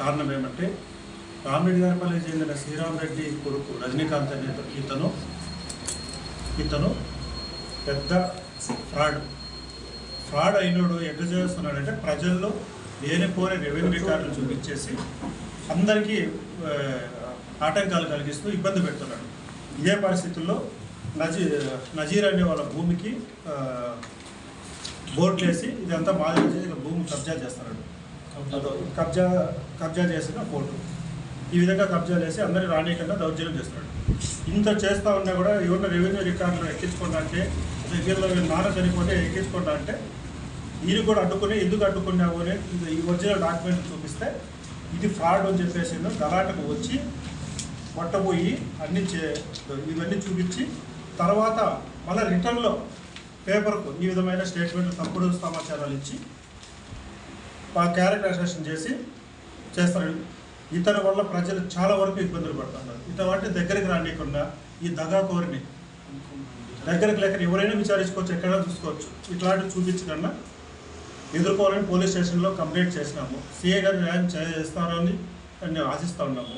కారణం ఏమంటే రామిడి గారిపల్లి చెందిన శ్రీరామ్ రెడ్డి కొడుకు రజనీకాంత్ అనే ఇతను ఇతను పెద్ద ఫ్రాడ్. ఫ్రాడ్ అయినోడు ఎట్లా చేస్తున్నాడంటే ప్రజల్లో లేనిపోని రెవెన్యూ రికార్డులు చూపించేసి అందరికీ ఆటంకాలు కలిగిస్తూ ఇబ్బంది పెడుతున్నాడు. ఇదే పరిస్థితుల్లో నజీ నజీర్ అనే వాళ్ళ భూమికి ఆ, వేసి ఇదంతా మాదిరి చేసి ఇక భూమి కబ్జా చేస్తున్నాడు. కబ్జా కబ్జా చేసిన కోర్టు ఈ విధంగా కబ్జా చేసి అందరి రానియకుండా దౌర్జన్యం చేస్తున్నాడు ఇంత చేస్తా ఉన్నా కూడా ఎవరిన రెవెన్యూ రికార్డులు ఎక్కించుకుంటా అంటే దగ్గరలో నాన్న చనిపోతే ఎక్కించుకుంటా అంటే మీరు కూడా అడ్డుకుని ఎందుకు అడ్డుకున్నావు అని ఈ ఒరిజినల్ డాక్యుమెంట్ చూపిస్తే ఇది ఫ్రాడ్ అని చెప్పేసి గలాటకు వచ్చి పట్టబోయి అన్ని చే ఇవన్నీ చూపించి తర్వాత మళ్ళీ రిటర్న్లో పేపర్కు ఈ విధమైన స్టేట్మెంట్లు తప్పుడు సమాచారాలు ఇచ్చి ఆ క్యారెక్టర్ చేసి చేస్తారు. ఇతని వల్ల ప్రజలు చాలా వరకు ఇబ్బందులు పడుతున్నారు. ఇతని అంటే దగ్గరికి రానియకుండా ఈ దగా కోరిని దగ్గరికి లేక ఎవరైనా విచారించుకోవచ్చు ఎక్కడైనా చూసుకోవచ్చు. ఇట్లాంటివి చూపించకుండా ఎదుర్కోవాలని పోలీస్ స్టేషన్లో కంప్లైంట్ చేసినాము. సీఏ గారు న్యాయం చేస్తారని నేను ఆశిస్తూ ఉన్నాము.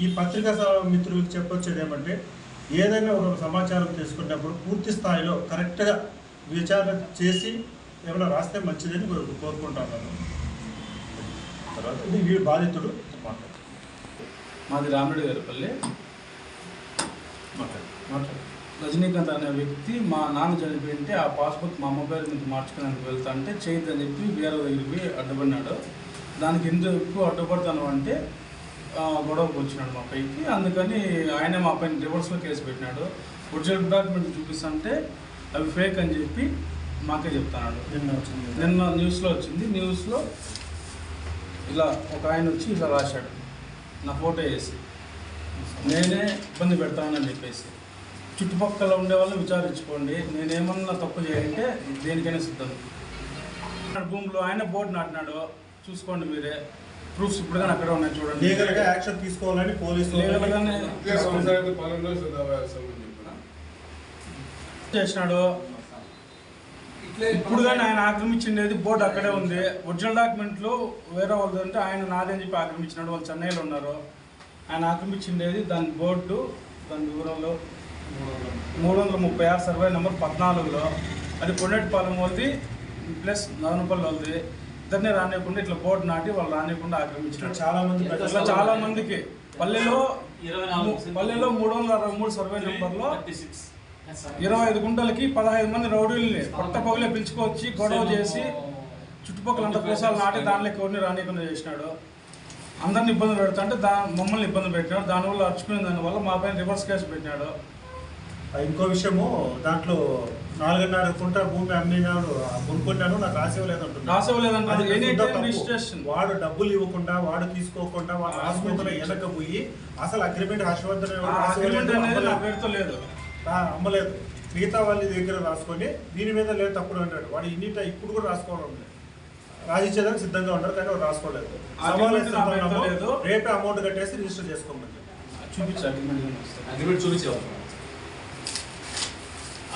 ఈ పత్రికా మిత్రులకు చెప్పొచ్చేది ఏమంటే ఏదైనా ఒక సమాచారం తీసుకున్నప్పుడు పూర్తి స్థాయిలో కరెక్ట్గా విచారణ చేసి ఏమైనా రాస్తే మంచిదని కోరు- కోరుకుంటా ఉన్నాను తర్వాత వీడి బాధితుడు మాట్లాడు. మాది రామరెడ్డి గారిపల్లి మాట్లాడు. మాట్లాడు. రజనీకాంత్ అనే వ్యక్తి మా నాన్న చనిపోయింటే ఆ పాస్బుక్ మా అమ్మ పేరు మీద మార్చుకోవడానికి వెళ్తా అంటే చేయొద్దని చెప్పి వేరే దగ్గరికి పోయి అడ్డుపడినాడు. దానికి ఎందుకు ఎక్కువ అడ్డుపడతాను అంటే గొడవకు వచ్చినాడు మా పైకి. అందుకని ఆయనే మా పైన రివర్స్లో కేసు పెట్టినాడు. ఒరిజినల్ డాక్యుమెంట్ చూపిస్తుంటే అవి ఫేక్ అని చెప్పి మాకే చెప్తున్నాడు. నిన్న వచ్చింది. నిన్న న్యూస్లో వచ్చింది. న్యూస్లో ఇలా ఒక ఆయన వచ్చి ఇలా రాశాడు. నా ఫోటో వేసి నేనే ఇబ్బంది పెడతానని చెప్పేసి. చుట్టుపక్కల ఉండే వాళ్ళని విచారించుకోండి నేనేమన్నా తప్పు చేయంటే దేనికైనా సిద్ధం. భూమిలో ఆయన బోర్డు నాటినాడు చూసుకోండి మీరే. ప్రూఫ్స్ ఇప్పుడు కానీ అక్కడ ఉన్నాయి చూడండి. లీగల్గా యాక్షన్ తీసుకోవాలని పోలీసులు చేసినాడు ఇప్పుడు కానీ ఆయన ఆక్రమించిండేది బోర్డు అక్కడే ఉంది. ఒరిజినల్ డాక్యుమెంట్లు వేరే వాళ్ళది అంటే ఆయన నాదని చెప్పి ఆక్రమించినాడు వాళ్ళు చెన్నైలో ఉన్నారు. ఆయన ఆక్రమించిండేది దాని బోర్డు దాని వివరాలు మూడు వందల ముప్పై ఆరు సర్వే నెంబర్ పద్నాలుగులో. అది పొన్నెట్టిపాలెం వాళ్ళది ప్లస్ నవనపల్లి వాళ్ళది. ఇద్దరిని రానియకుండా ఇట్లా బోర్డు నాటి వాళ్ళు రానియకుండా ఆక్రమించినాడు చాలా మంది ఇట్లా చాలా మందికి. పల్లెలో పల్లెలో మూడు వందల అరవై మూడు సర్వే నెంబర్లో ఇరవై ఐదు గుంటలకి పదహైదు మంది రౌడీల్ని పట్ట పగలే పిలుచుకొచ్చి గొడవ చేసి చుట్టుపక్కల అంత కోసాలు నాటి దానిలో ఎవరిని రానియకుండా చేసినాడు. అందరిని ఇబ్బంది పెడతా అంటే దా మమ్మల్ని ఇబ్బంది పెట్టినాడు. దానివల్ల అరుచుకునే దానివల్ల మా పైన రివర్స్ కేసు పెట్టినాడు. ఆ, ఇంకో విషయము దాంట్లో నాలుగున్నర కుంట భూమి అమ్మినాడు. కొనుక్కున్నాను నాకు తప్పు. రిజిస్ట్రేషన్. వాడు డబ్బులు ఇవ్వకుండా వాడు తీసుకోకుండా వాడు రాసుకోకుండా వెనక పోయి అసలు అగ్రిమెంట్ హర్షవర్ధన్ అగ్రిమెంట్ అనేది నా. పేరుతో లేదు. అమ్మలేదు. మిగతా వాళ్ళ దగ్గర రాసుకొని దీని మీద లేదు తప్పుడు అంటాడు. వాడు ఇన్నిట ఇప్పుడు కూడా రాసుకోవడం లేదు. రాజించేదానికి సిద్ధంగా ఉన్నారు కానీ వాడు రాసుకోలేదు. రేపే అమౌంట్ కట్టేసి రిజిస్టర్ చేసుకోమని చూపించు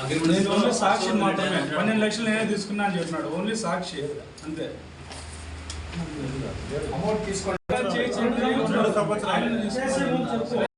అగ్రిమెంట్ సాక్షి మాత్రమే. పన్నెండు లక్షలు నేనే తీసుకున్నా అని చెప్పినాడు. ఓన్లీ సాక్షి. అంతే. అమౌంట్ తీసుకోండి.